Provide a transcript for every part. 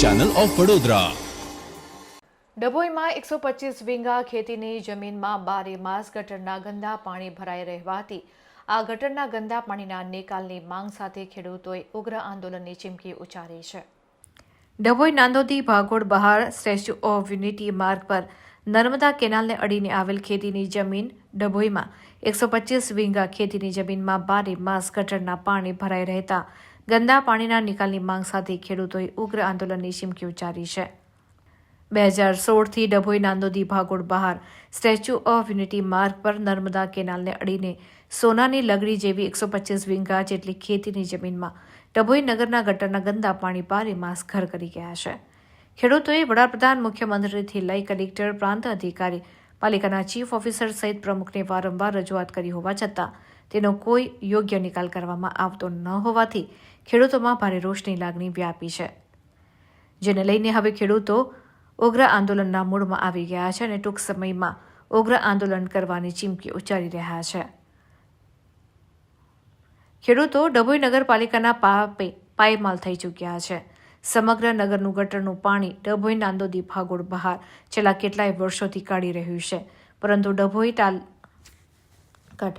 Channel of Vadodara ડભોઈમાં એકસો પચીસ વીંગા ખેતીની જમીનમાં બારે માસ ગટરના ગંદા પાણી ભરાઈ રહેવાથી આ ગટરના ગંદા પાણીના નિકાલની માંગ સાથે ખેડૂતોએ ઉગ્ર આંદોલનની ચીમકી ઉચ્ચારી છે. ડભોઈ નાંદોદી ભાગોળ બહાર સ્ટેચ્યુ ઓફ યુનિટી માર્ગ પર નર્મદા કેનાલને અડીને આવેલ ખેતીની જમીન ડભોઈમાં એકસો પચીસ વીંગા ખેતીની જમીનમાં બારે માસ ગટરના પાણી ભરાઈ રહેતા ગંદા પાણીના નિકાલની માંગ સાથે ખેડૂતોએ ઉગ્ર આંદોલનની ચીમકી ઉચ્ચારી છે. બે હજાર સોળથી ડભોઈ નાંદોદી ભાગોળ બહાર સ્ટેચ્યુ ઓફ યુનિટી માર્ગ પર નર્મદા કેનાલને અડીને સોનાની લગડી જેવી એકસો પચીસ વીંગા જેટલી ખેતીની જમીનમાં ડભોઈ નગરના ગટરના ગંદા પાણી બારે માસ ઘર કરી ગયા છે. ખેડૂતોએ વડાપ્રધાન મુખ્યમંત્રીથી લઈ કલેક્ટર પ્રાંત અધિકારી પાલિકાના ચીફ ઓફિસર સહિત પ્રમુખને વારંવાર રજૂઆત કરી હોવા છતાં તેનો કોઈ યોગ્ય નિકાલ કરવામાં આવતો ન હોવાથી ખેડૂતોમાં ભારે રોષની લાગણી વ્યાપી છે. જેને લઈને હવે ખેડૂતો ઉગ્ર આંદોલનના મૂળમાં આવી ગયા છે અને ટૂંક સમયમાં ઉગ્ર આંદોલન કરવાની ચીમકી ઉચ્ચારી રહ્યા છે. ખેડૂતો ડભોઈ નગરપાલિકાના પાપે પાયમાલ થઈ ચૂક્યા છે. સમગ્ર નગરનું ગટરનું પાણી ડભોઈ નાંદોદી ભાગોળ બહાર છેલ્લા કેટલાય વર્ષોથી કાઢી રહ્યું છે. પરંતુ ડભોઈ તાલ કટ.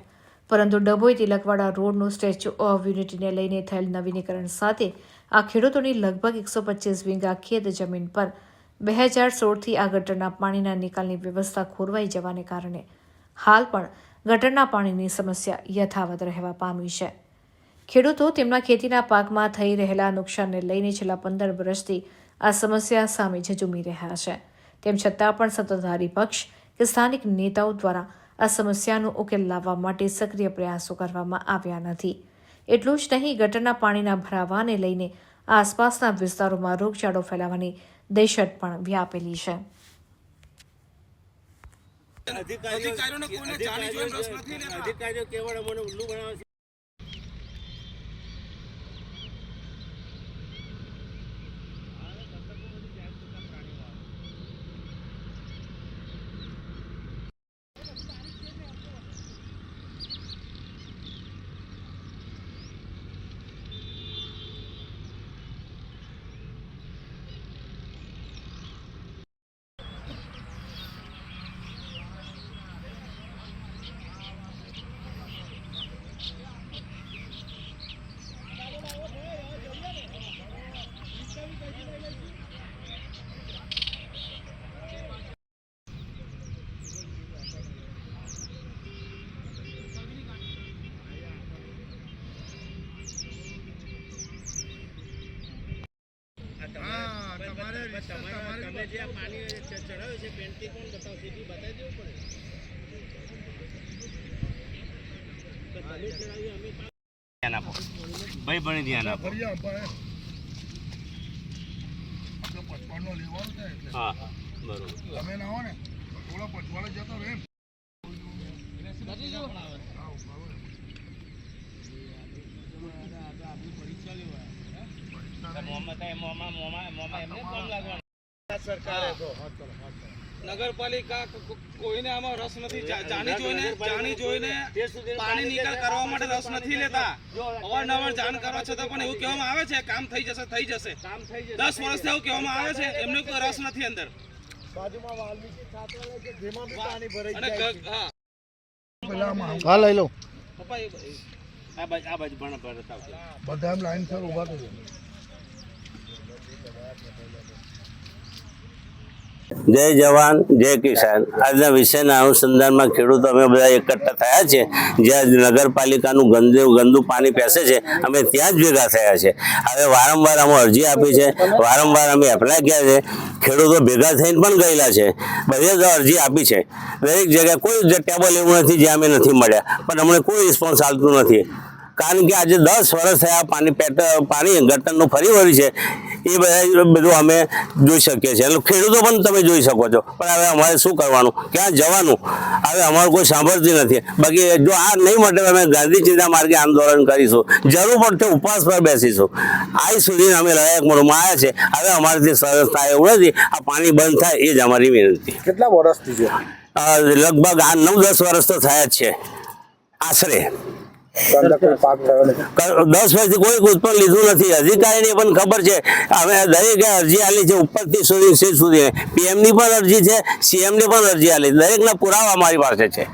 પરંતુ ડભોઈ તિલકવાડા રોડનું સ્ટેચ્યુ ઓફ યુનિટીને લઈને થયેલ નવીનીકરણ સાથે આ ખેડૂતોની લગભગ એકસો પચીસ વીંગા ખેત જમીન પર બે હજાર સોળથી આ ગટરના પાણીના નિકાલની વ્યવસ્થા ખોરવાઈ જવાને કારણે હાલ પણ ગટરના પાણીની સમસ્યા યથાવત રહેવા પામી છે. ખેડૂતો તેમના ખેતીના પાકમાં થઈ રહેલા નુકસાનને લઈને છેલ્લા પંદર વર્ષથી આ સમસ્યા સામે ઝઝૂમી રહ્યા છે. તેમ છતાં પણ સત્તાધારી પક્ષ કે સ્થાનિક નેતાઓ દ્વારા આ સમસ્યાનો ઉકેલ લાવવા માટે સક્રિય પ્રયાસો કરવામાં આવ્યા નથી. એટલું જ નહીં ગટરના પાણીના ભરાવાને લઈને આસપાસના વિસ્તારોમાં રોગચાળો ફેલાવાની દહેશત પણ વ્યાપેલી છે. અધિકારીઓ કેવળ અમને ઉલ્લુ બનાવે છે. તમે જે પાણી ચડાવ્યું છે પેન્ટી કોણ બતાવશે એ બતાવી દેવું પડે. તો તમે ચડાવ્યું અમે ધ્યાન આપો. ભાઈ ભણી ધ્યાન આપો. હા બરોબર. તમે ના હો ને થોડો પચવાડો જતો રહે ને. મોમાં થાય મોમાં મોમાં મોમાં એમને કોણ લાગવાનું નગરપાલિકા કોઈને આમાં રસ નથી. જાણી જોઈને જાણી જોઈને પાણી નિકાલ કરવા માટે રસ નથી લેતા. અવારનવાર જાણ કરવા છતાં પણ એવું કહેવામાં આવે છે કામ થઈ જશે થઈ જશે. કામ થઈ જશે દસ વર્ષથી એવું કહેવામાં આવે છે એમને કોઈ રસ નથી અંદર. હા. લઈ લો. પપ્પા એ- એ- આ બાજુ આ ભણ બતાવજો. બધા લાઈન સર ઊભા થઈ જય જવાન, જય કિસાન. આજના વિષયના અનુસંધાનમાં ખેડૂતો અમે બધા એકઠા થયા છે. જ્યાં નગરપાલિકાનું ગંદુ ગંદુ પાણી પેસે છે, અમે ત્યાં જ ભેગા થયા છે. હવે વારંવાર અમે અરજી આપી છે, વારંવાર અમે એપ્લાય કર્યા છે. ખેડૂતો ભેગા થઈને પણ ગયેલા છે. બધે જ અરજી આપી છે. દરેક જગ્યાએ કોઈ ટેબલ એવું નથી જ્યાં અમે નથી મળ્યા. પણ અમને કોઈ રિસ્પોન્સ આવતું નથી. કારણ કે આજે દસ વર્ષ થયા પાણી પેટ, પાણી ગટરનું ફરી વળ્યું છે. એ બધા બધું અમે જોઈ શકીએ છીએ. એટલે ખેડૂતો પણ તમે જોઈ શકો છો. પણ હવે અમારે શું કરવાનું? ક્યાં જવાનું? હવે અમારું કોઈ સાંભળતી નથી. બાકી જો આ નહીં માટે અમે ગાંધી ચિંતા માર્ગે આંદોલન કરીશું. જરૂર પડશે ઉપવાસ પર બેસીશું. આજ સુધી અમે લડાયક મોડમાં આવ્યા છે હવે અમારાથી સરસ થાય એવું નથી. આ પાણી બંધ થાય એ જ અમારી વિનંતી. કેટલા વર્ષથી છે? લગભગ આ નવ દસ વર્ષ તો થયા જ છે. આશરે. દસ વર્ષથી કોઈ ઉત્પન્ન લીધું નથી. અધિકારીને પણ ખબર છે અમે દરેકે અરજી આલી છે ઉપરથી સુધી સીટ સુધી. પીએમની પણ અરજી છે સીએમની પણ અરજી આલી. દરેકના પુરાવા અમારી પાસે છે.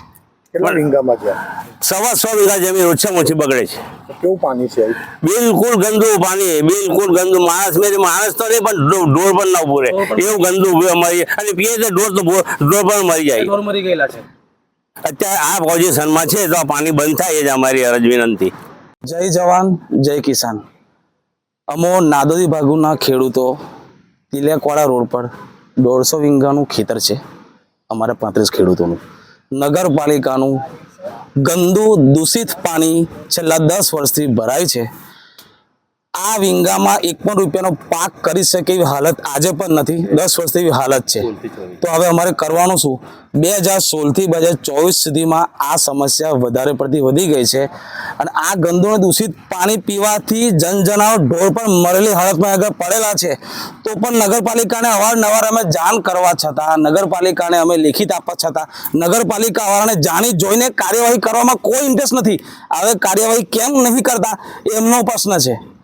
સવા સો વીઘા જમીન ઓછામાં ઓછી બગડે છે. કેવું પાણી છે? બિલકુલ ગંદુ પાણી બિલકુલ ગંદુ. માણસ મેં માણસ તો નહીં પણ ઢોર પણ ના પૂરે. એવું ગંદુ મરી અને પીએ તો ઢોર તો ઢોર પણ મરી જાય. મરી ગયેલા છે. અત્યારે આ પોઝિશનમાં છે, તો પાણી બંધ થાય, એ જ અમારી અરજ વિનંતી. જય જવાન, જય કિસાન. અમો નાદોદી ભાગુના ખેડૂતો તિલેકવાડા રોડ પર દોઢસો વીંગાનું ખેતર છે, અમારે પાંત્રીસ ખેડૂતોનું. નગરપાલિકાનું ગંદુ દૂષિત પાણી છેલ્લા દસ વર્ષથી ભરાય છે આ વિંગામાં એક પણ રૂપિયાનો પાક કરી શકે એવી હાલત આજે પણ નથી. દસ વર્ષથી એવી હાલત છે. તો હવે અમારે કરવાનું શું? બે હજાર સોળથી બે હજાર ચોવીસ સુધીમાં આ સમસ્યા વધારે પડતી વધી ગઈ છે. અને આ ગંદુ અને દૂષિત પાણી પીવાથી જનજનાવર ઢોર પણ મરેલી હાલતમાં આગળ પડેલા છે. તો પણ નગરપાલિકાને અવારનવાર અમે જાણ કરવા છતાં નગરપાલિકાને અમે લેખિત આપવા છતાં નગરપાલિકાવાળાને જાણી જોઈને કાર્યવાહી કરવામાં કોઈ ઇન્ટરેસ્ટ નથી. હવે કાર્યવાહી કેમ નહીં કરતા? એ એમનો પ્રશ્ન છે.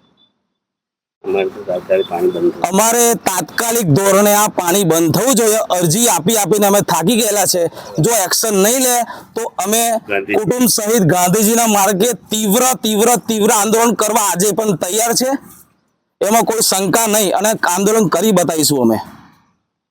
અમારે તાત્કાલિક ધોરણે આ પાણી બંધ થવું જોઈએ. અરજી આપી આપીને અમે થાકી ગયેલા છે. જો એક્શન નહીં લે તો અમે કુટુંબ સહિત ગાંધીજીના માર્ગે તીવ્ર તીવ્ર તીવ્ર આંદોલન કરવા આજે પણ તૈયાર છે. એમાં કોઈ શંકા નહીં અને આંદોલન કરી બતાવીશું અમે.